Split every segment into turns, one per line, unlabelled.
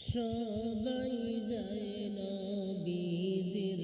সবাই যায় নবীজির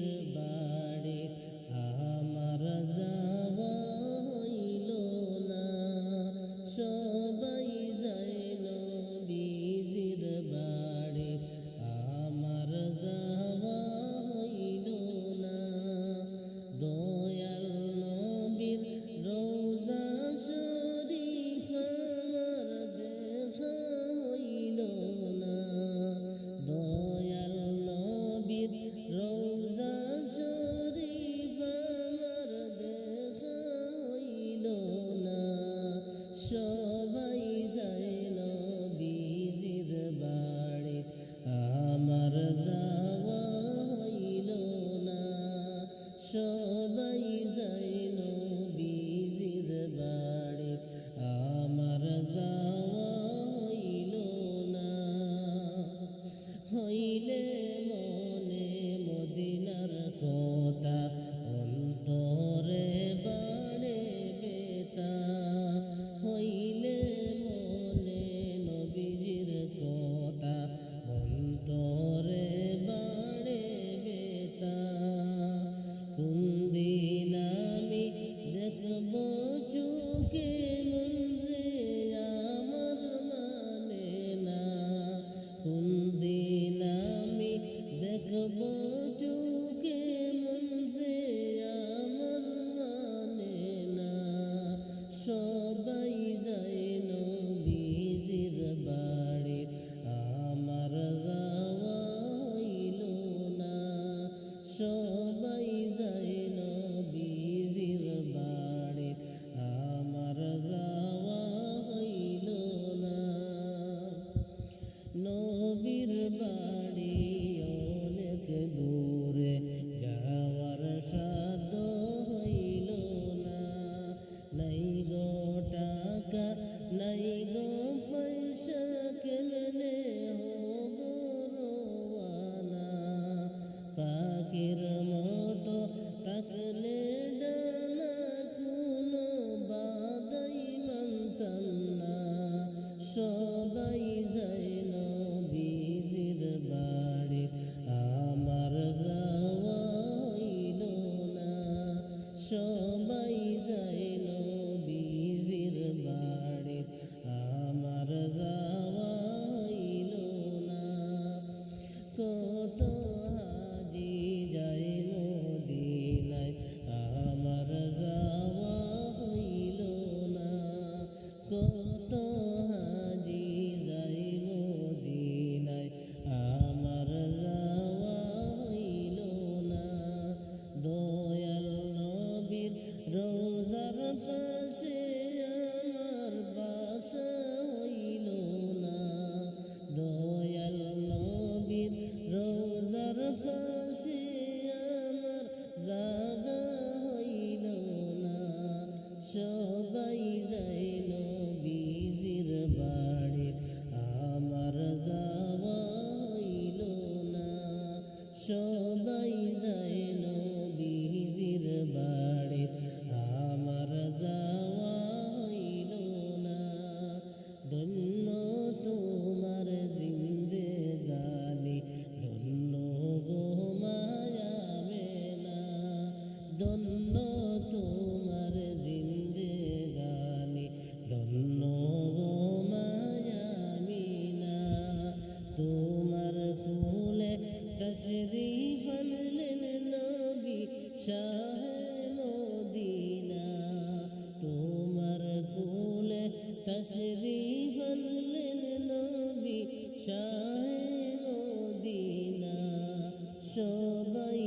শোনাই সবাই যাই নবীজির বাড়ি আমার যাওয়াইল না। সবাই পাখির মতো তাকলে ডানা কোনো বাদাই মানতাম না। সবাই যাইলো হাসি আমার জাগা হইল না। সবাই যাইল বিজির বাড়ি। আমার যাওয়া হইল না। সবাই ধন্য তোমার জিন্দে গানি ধন্য মায়ামিনা। তোমার ফুলে তশরি ফলেন নবী শাহ মদিনা। তোমার ফুলে তশরি ফলেন নবী শাহ মদিনা। সবাই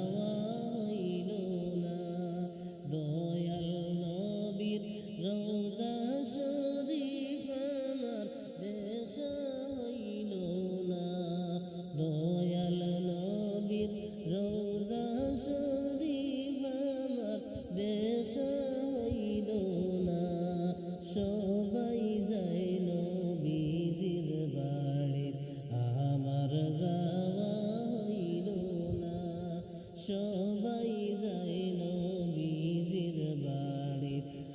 الحميد